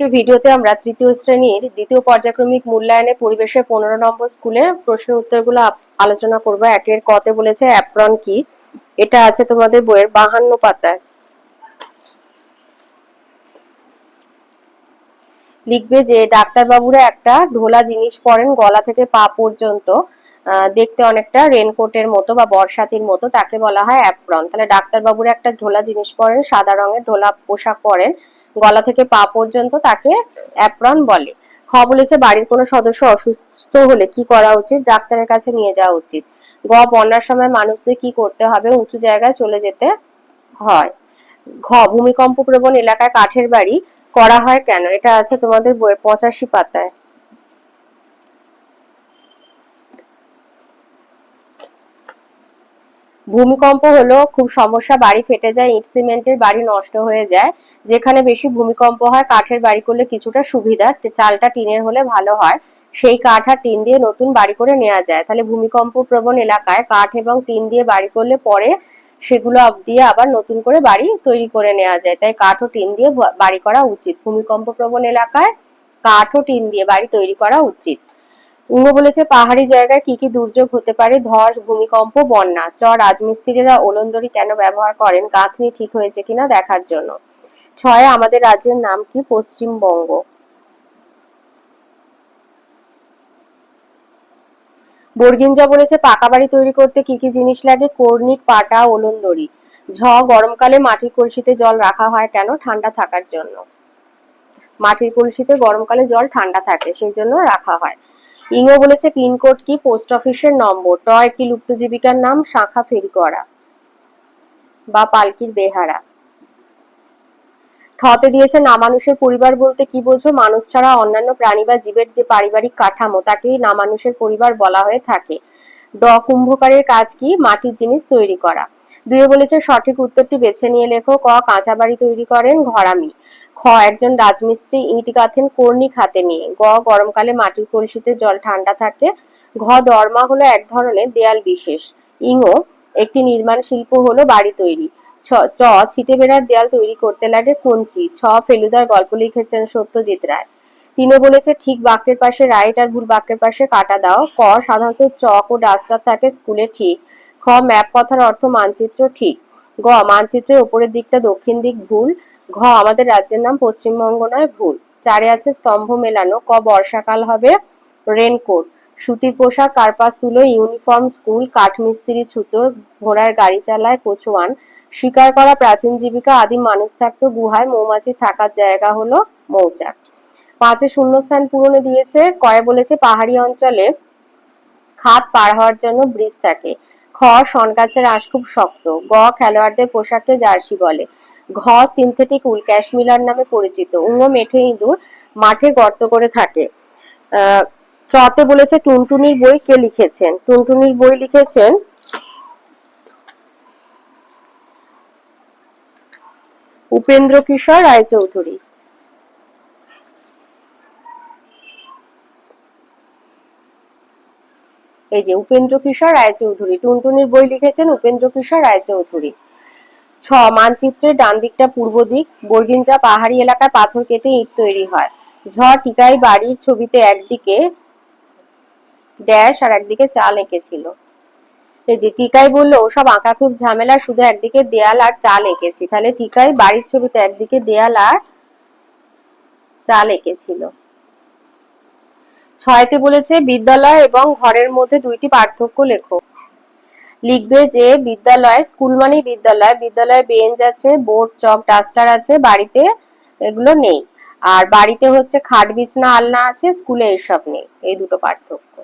আজকে ভিডিওতে আমরা তৃতীয় শ্রেণির দ্বিতীয় পর্যায়ক্রমিক মূল্যায়নে পরিবেশের পনেরো নম্বর স্কুলে প্রশ্ন উত্তরগুলো আলোচনা করব। একের কতে বলেছে অ্যাপ্রন কি? এটা আছে তোমাদের বইয়ের বাহান্ন পাতায়। লিখবে যে, ডাক্তারবাবুরা একটা ঢোলা জিনিস পরেন গলা থেকে পা পর্যন্ত। দেখতে অনেকটা রেনকোটের মতো বা বর্ষাতির মতো। তাকে বলা হয় অ্যাপ্রন। তাহলে ডাক্তারবাবুরা একটা ঢোলা জিনিস পরেন, সাদা রঙের ঢোলা পোশাক পরেন। গলা থেকে পা পর্যন্ত তাকে অ্যাপ্রন বলে। খ বলেছে, বাড়ির কোনো সদস্য অসুস্থ হলে কি করা উচিত? ডাক্তারের কাছে নিয়ে যাওয়া উচিত। গ, বন্যার সময় মানুষদের কি করতে হবে? উঁচু জায়গায় চলে যেতে হয়। ঘ, ভূমিকম্প প্রবণ এলাকায় কাঠের বাড়ি করা হয় কেন? এটা আছে তোমাদের বইয়ের পঁচাশি পাতায়। ভূমিকম্প হলো খুব সমস্যা, বাড়ি ফেটে যায়, ইট সিমেন্টের বাড়ি নষ্ট হয়ে যায়। যেখানে বেশি ভূমিকম্প হয়, কাঠের বাড়ি করলে কিছুটা সুবিধা চালটা টিনের হলে ভালো হয়। সেই কাঠ আর টিন দিয়ে নতুন বাড়ি করে নেওয়া যায়। তাহলে ভূমিকম্প প্রবণ এলাকায় কাঠ এবং টিন দিয়ে বাড়ি করলে পরে সেগুলো দিয়ে আবার নতুন করে বাড়ি তৈরি করে নেওয়া যায়। তাই কাঠ ও টিন দিয়ে বাড়ি করা উচিত। ভূমিকম্প প্রবণ এলাকায় কাঠ ও টিন দিয়ে বাড়ি তৈরি করা উচিত। উঙ্গ বলেছে, পাহাড়ি জায়গায় কি কি দুর্যোগ হতে পারে? ধস, ভূমিকম্প, বন্যা। চ, রাজমিস্ত্রিরা ওলন্দরি কেন ব্যবহার করেন? গাঁথনি ঠিক হয়েছে কিনা দেখার জন্য। ছয়, আমাদের রাজ্যের নাম কি? পশ্চিমবঙ্গ। বর্গিঞ্জা বলেছে, পাকা বাড়ি তৈরি করতে কি কি জিনিস লাগে? কর্নিক, পাটা, ওলন্দরি। ঝ, গরমকালে মাটির কলসিতে জল রাখা হয় কেন? ঠান্ডা থাকার জন্য। মাটির কলসিতে গরমকালে জল ঠান্ডা থাকে, সেই জন্য রাখা হয়। ইংও বলেছে পিনকোড কি পোস্ট অফিসের নম্বর। ট একটি লুপ্ত জীবিকার নাম শাখা ফেরি করা। বা পালকির বেহারা। ঠতে দিয়েছে নামানুষের পরিবার বলতে কি বোঝো? মানুষ ছাড়া অন্যান্য প্রাণী বা জীবের যে পারিবারিক কাঠামো, তাকেই নামানুষের পরিবার বলা হয়ে থাকে। ড কুম্ভকারের কাজ কি? মাটির জিনিস তৈরি করা। দুয়ে বলেছে সঠিক উত্তরটি বেছে নিয়ে লেখো। ক, কাঁচা বাড়ি তৈরি করেন ঘরামি। খ, একজন রাজমিস্ত্রি ইট গাঁথেন কর্নিক হাতে নিয়ে। গ, গরমকালে মাটির কলসিতে জল ঠান্ডা থাকে। ঘ, দরমা হলো এক ধরনের দেয়াল বিশেষ। ইঙো, একটি নির্মাণ শিল্প হলো বাড়ি তৈরি। ছ- চ, ছিটে বেড়ার দেয়াল তৈরি করতে লাগে কঞ্চি। ছ, ফেলুদার গল্প লিখেছেন সত্যজিৎ রায়। তিনে বলেছে, ঠিক বাক্যের পাশে রাইট আর ভুল বাক্যের পাশে কাটা দাও। ক, সাধারণত চক ও ডাস্টার থাকে স্কুলে ঠিক। খ, ম্যাপ কথার অর্থ মানচিত্র ঠিক। গ, মানচিত্রের উপরের দিকটা দক্ষিণ দিক ভুল। ঘ, আমাদের রাজ্যের নাম পশ্চিমবঙ্গ নয়, ভুল। চারে আছে স্তম্ভ মেলানো, ক, বর্ষাকাল হবে, রেনকোট। সুতির পোশাক, কার্পাস, তুলো, ইউনিফর্ম, স্কুল, কাঠমিস্ত্রি ছুতোর ঘোড়ার গাড়ি চালায়, কোচওয়ান। শিকার করা প্রাচীন জীবিকা, আদিম মানুষ থাকতো গুহায়, মৌমাছি থাকার জায়গা হলো মৌচাক। পাঁচে শূন্যস্থান পূরণে দিয়েছে, কয়ে বলেছে, পাহাড়ি অঞ্চলে খাত পার হওয়ার জন্য ব্রিজ থাকে। খ শন গাছের আঁশ খুব শক্ত। গ, খেলোয়াড়দের পোশাককে জার্সি বলে। ঘ সিনথেটিক উল ক্যাশমিলার নামে পরিচিত। উঙ্গ মেঠে ইঁদুর মাঠে গর্ত করে থাকে। চতে বলেছে, টুনটুনির বই কে লিখেছেন? টুনটুনির বই লিখেছেন উপেন্দ্র কিশোর রায়চৌধুরী। এই যে, উপেন্দ্র কিশোর রায়চৌধুরী। টুনটুনির বই লিখেছেন উপেন্দ্র কিশোর রায়চৌধুরী। ছ, মানচিত্রের ডান দিকটা পূর্ব দিক বর্গিঞ্জা পাহাড়ি এলাকায় পাথর কেটে ইট তৈরি হয়। ঝ, টিকাই বাড়ির ছবিতে একদিকে ড্যাশ আর একদিকে চাল এঁকেছিল। যে টিকাই বলল, ওসব আঁকা খুব ঝামেলা, শুধু একদিকে দেয়াল আর চাল এঁকেছি। তাহলে টিকাই বাড়ির ছবিতে একদিকে দেয়াল আর চাল এঁকেছিল। ছয়তে বলেছে, বিদ্যালয় এবং ঘরের মধ্যে দুইটি পার্থক্য লেখো। লিখবে যে বিদ্যালয়, স্কুল মানেই বিদ্যালয়। বিদ্যালয়ে বেঞ্চ আছে বোর্ড চক ডাস্টার আছে, বাড়িতে এগুলো নেই। আর বাড়িতে হচ্ছে খাট, বিছনা, আলনা আছে, স্কুলে এসব নেই। এই দুটো পার্থক্য।